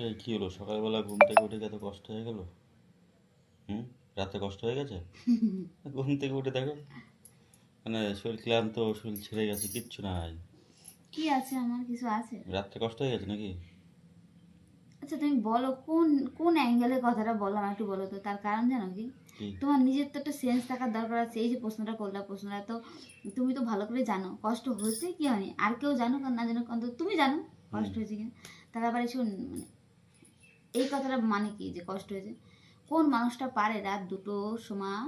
এই কি হলো? সকালবেলা ঘুম থেকে উঠে এত কষ্ট হয়ে গেল? হুম? রাতে কষ্ট হয়ে গেছে? ঘুম থেকে উঠে দেখো। মানে শরীর ক্লান্ত শরীর ছেড়ে গেছে কিচ্ছু নাই। কি আছে আমার? কিছু আছে? রাত্রে কষ্ট হয়ে গেছে নাকি? আচ্ছা তুমি বলো কোন কোন অ্যাঙ্গেলে কথাটা বলো আমার একটু বলো তো? তার কারণ জানো কি? তোমার নিজের তো একটা সেন্স থাকার দরকার আছে। এই যে প্রশ্নটা করলা প্রশ্নটা তো তুমি তো ভালো করে জানো। কষ্ট হয়েছে কি হয়নি? আর কেউ জানো না জানো তুমি জানো কষ্ট হয়েছে কিনা তার আবার এসে মানে এই কথাটা মানে কি? যে কষ্ট হয়েছে। কোন মানুষটা পারে রাত দুটো সময়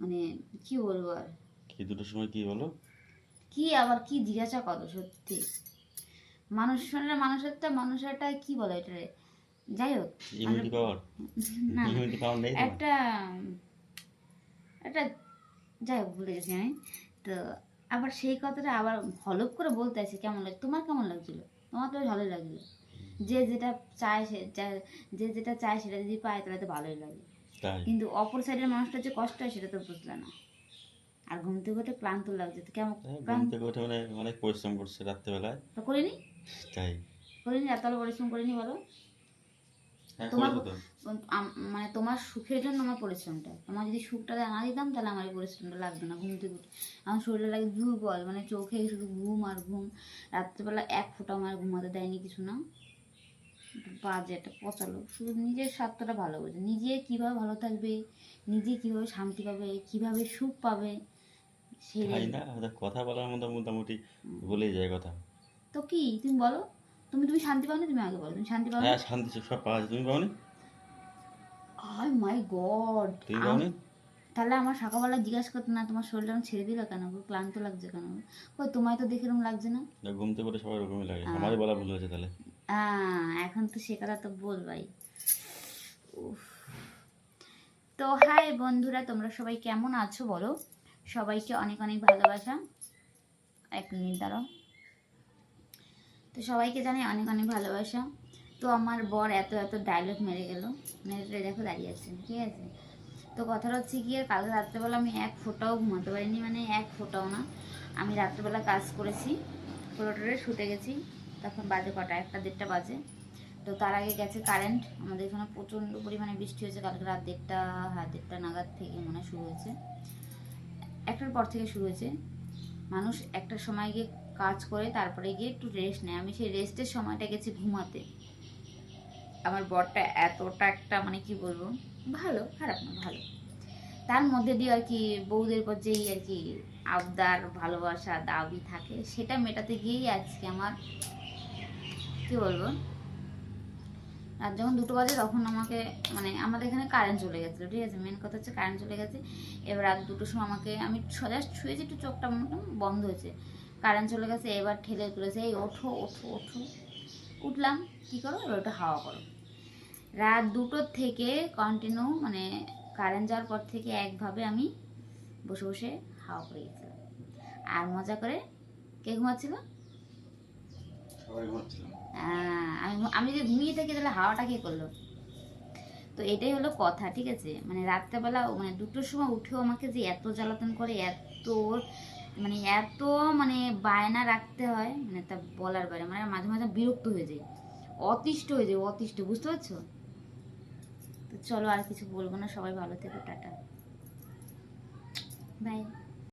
মানে কি বলব আর? কি দুটোর সময় কি বলো? কি আবার কি জিজ্ঞাসা করো সত্যি? মানুষের মানুষেরটা মানুষেরটা কি বলে এটা? যাই হোক না একটা একটা যাই হোক ভুলে গেছি আমি। তো আবার সেই কথাটা আবার হলপ করে বলতে আছে কেমন লাগে তোমার কেমন লাগছিল? তোমার তো ভালোই লাগছিল। যে যেটা চায় সে যে যেটা চায় সেটা যদি পায় তাহলে তো ভালোই লাগে। কিন্তু অপর সাইডের মানুষটার যে কষ্ট হয় সেটা তো বুঝলে না। আর ঘুম থেকে উঠে ক্লান্ত লাগছে। তো কেমন হ্যাঁ, ঘুম থেকে উঠে মানে অনেক পরিশ্রম করছে রাত্রেবেলায়। তো করিনি? তাই। করিনি এত পরিশ্রম করিনি বলো। হ্যাঁ তোমার মানে তোমার সুখের জন্য আমার পরিশ্রমটা। তোমার যদি সুখটা না দিতাম তাহলে আমার এই পরিশ্রমটা লাগতো না ঘুম থেকে উঠে। আমার শরীরে লাগে দুর্বল মানে চোখে শুধু ঘুম আর ঘুম। রাত্রেবেলা এক ফোঁটা আমার ঘুমাতে দেয়নি কিছু না। বাজে একটা পচালো শুধু নিজের স্বার্থটা ভালো বোঝে। নিজে কীভাবে ভালো থাকবে নিজে কীভাবে শান্তি পাবে কীভাবে সুখ পাবে সেটাই না কথা বলার মতো মোটামুটি যায় কথা। তো কি? তুমি বলো। তুমি তুমি শান্তি পাও না তুমি আগে বলো। তুমি শান্তি হ্যাঁ শান্তি সব পাওয়া যায়। তুমি পাওনি? Oh my god. তুমি পাওনি? তাহলে আমার সকালবেলা জিজ্ঞাসা করতো না তোমার শরীরটা ছেড়ে দিল কেন? ক্লান্ত লাগছে কেন? ওই তোমায় তো দেখে এরকম লাগছে না? না, ঘুম থেকে উঠে সবাই ওরকমই লাগে। আমারই বলা ভুল হয়েছে তাহলে। এখন তো সে কথা তো বলবাই। তো হাই বন্ধুরা, তোমরা সবাই কেমন আছো বলো? সবাইকে অনেক অনেক ভালোবাসা। এক মিনিট দাঁড়াও। তো সবাইকে জানাই অনেক অনেক ভালোবাসা। তো আমার বর এত এত ডায়লগ মেরে গেল। মেরে দেখো দাঁড়িয়ে আছে, ঠিক আছে? তো কথাটা হচ্ছে গিয়ে কালকে রাত্রেবেলা আমি এক ফোঁটাও ঘুমাতে পারিনি মানে এক ফোঁটাও না। আমি রাত্রেবেলা কাজ করেছি পুরোটারে শুতে গেছি। তখন বাজে কটা? একটা দেড়টা বাজে। তো তার আগে গেছে কারেন্ট। আমাদের এখানে প্রচণ্ড পরিমাণে বৃষ্টি হয়েছে। কালকে রাত দেড়টা হ্যাঁ দেড়টা নাগাদ থেকে মনে শুরু হয়েছে। একটার পর থেকে শুরু হয়েছে। মানুষ একটার সময় গিয়ে কাজ করে, তারপরে গিয়ে একটু রেস্ট নেয়। আমি সেই রেস্টের সময়টা গেছি ঘুমাতে। আমার বরটা এতটা একটা মানে কি বলব, ভালো, খারাপ না, ভালো। তার মধ্যে দিয়ে আর কি বউদের পর যেই আর কি আবদার, ভালোবাসা, দাবি থাকে, সেটা মেটাতে গিয়েই আজকে আমার, কি বলব? রাত যখন দুটো বাজে তখন আমাকে মানে আমাদের এখানে কারেন্ট চলে গেছিল, ঠিক আছে? মেন কথা হচ্ছে কারেন্ট চলে গেছে। এবার রাত দুটোর সময় আমাকে, আমি জাস্ট শুয়েছি, একটু চোখটা বন্ধ হয়েছে। কারেন্ট চলে গেছে, এবার ঠেলে তুলেছে, এই ওঠো ওঠো ওঠো। উঠলাম, কী করো এবার ওটা হাওয়া করো রাত দুটোর থেকে কন্টিনিউ মানে কারেন্ট যাওয়ার পর থেকে একভাবে আমি বসে বসে হাওয়া করে গেছিলাম। আর মজা করে কে ঘুমাচ্ছিল? আহ, আমি আমি যদি ঘুমিয়ে থাকি তাহলে হাওয়াটা কে করল? তো এটাই হলো কথা ঠিক আছে? মানে রাত্রেবেলা মানে দুটোর সময় উঠেও আমাকে যে এত জ্বালাতন করে এত মানে এত মানে বায়না রাখতে হয় মানে তা বলার বাইরে মানে মাঝে মাঝে বিরক্ত হয়ে যায়। অতিষ্ঠ হয়ে যায় অতিষ্ঠ বুঝতে পারছ? তো চলো আর কিছু বলব না সবাই ভালো থেকো টাটা। বাই